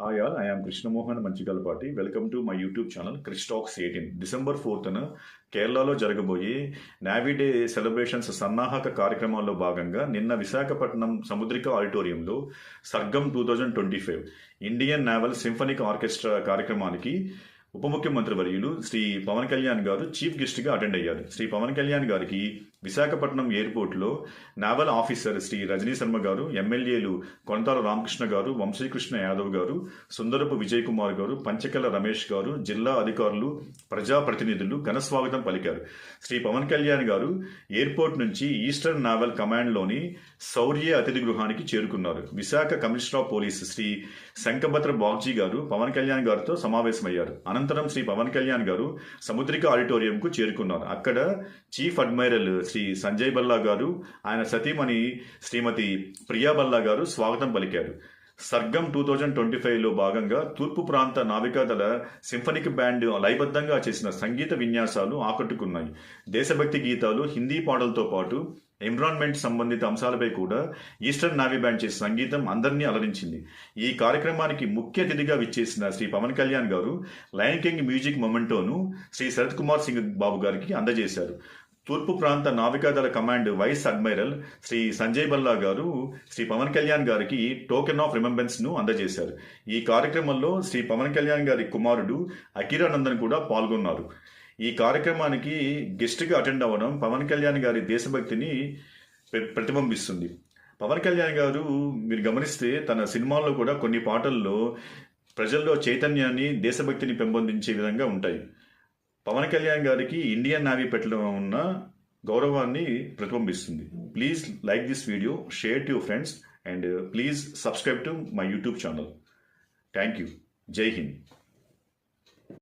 Hi all I am Krishnamohan Manchigalapati welcome to my YouTube channel Christalks eighteen December ఫోర్త్న కేరళలో జరగబోయే నావిడే celebrations సన్నాహక కార్యక్రమాల్లో భాగంగా నిన్న విశాఖపట్నం సముద్రిక ఆడిటోరియంలో Sargam two thousand twenty five Indian naval symphonic orchestra కార్యక్రమానికి ఉప ముఖ్యమంత్రి వర్యులు శ్రీ పవన్ కళ్యాణ్ గారు చీఫ్ గెస్ట్గా అటెండ్ అయ్యారు. శ్రీ పవన్ కళ్యాణ్ గారికి విశాఖపట్నం ఎయిర్పోర్ట్లో నావల్ ఆఫీసర్ శ్రీ రజనీ శర్మ గారు ఎమ్మెల్యేలు కొనతాల రామకృష్ణ గారు వంశీకృష్ణ యాదవ్ గారు సుందరపు విజయ్ కుమార్ గారు పంచకల రమేష్ గారు జిల్లా అధికారులు ప్రజాప్రతినిధులు ఘన స్వాగతం పలికారు. శ్రీ పవన్ కళ్యాణ్ గారు ఎయిర్పోర్ట్ నుంచి ఈస్టర్న్ నావల్ కమాండ్లోని శౌర్య అతిథి గృహానికి చేరుకున్నారు. Visakha commissioner of police Shri Shankhabrata Bagchi garu Pawan Kalyan గారితో సమావేశమయ్యారు. అనంతరం శ్రీ పవన్ కళ్యాణ్ గారు సముద్రిక ఆడిటోరియంకు చేరుకున్నారు. అక్కడ చీఫ్ అడ్మైరల్ శ్రీ సంజయ్ బల్లా గారు ఆయన సతీమణి శ్రీమతి ప్రియా బల్లా గారు స్వాగతం పలికారు. సర్గం టూ థౌజండ్ ట్వంటీ ఫైవ్లో భాగంగా తూర్పు ప్రాంత నావికాదళ సింఫనిక్ బ్యాండ్ లయబద్ధంగా చేసిన సంగీత విన్యాసాలు ఆకట్టుకున్నాయి. దేశభక్తి గీతాలు హిందీ పాటలతో పాటు ఎన్విరాన్మెంట్ సంబంధిత అంశాలపై కూడా ఈస్టర్న్ నావీ బ్యాండ్ చేసిన సంగీతం అందరినీ అలరించింది. ఈ కార్యక్రమానికి ముఖ్య అతిథిగా విచ్చేసిన Shri Pawan Kalyan garu lion king music మొమెంటోను Shri Sarath Kumar Singh Babu గారికి అందజేశారు. తూర్పు ప్రాంత నావికాదళ command vice admiral Shri Sanjay Balla garu Shri Pawan Kalyan గారికి టోకెన్ ఆఫ్ రిమెంబరెన్స్ను అందజేశారు. ఈ కార్యక్రమంలో శ్రీ పవన్ కళ్యాణ్ గారి కుమారుడు అఖిరానందన్ కూడా పాల్గొన్నారు. ఈ కార్యక్రమానికి గెస్ట్గా అటెండ్ అవ్వడం పవన్ కళ్యాణ్ గారి దేశభక్తిని ప్ర- ప్రతిబింబిస్తుంది. పవన్ కళ్యాణ్ గారు మీరు గమనిస్తే తన సినిమాల్లో కూడా కొన్ని పాటల్లో ప్రజల్లో చైతన్యాన్ని దేశభక్తిని పెంపొందించే విధంగా ఉంటాయి. పవన్ కళ్యాణ్ గారికి ఇండియన్ నావీ పెట్టడం ఉన్న గౌరవాన్ని ప్రతిబింబిస్తుంది. Please like this video share to your friends and please subscribe to my YouTube channel thank you Jai Hind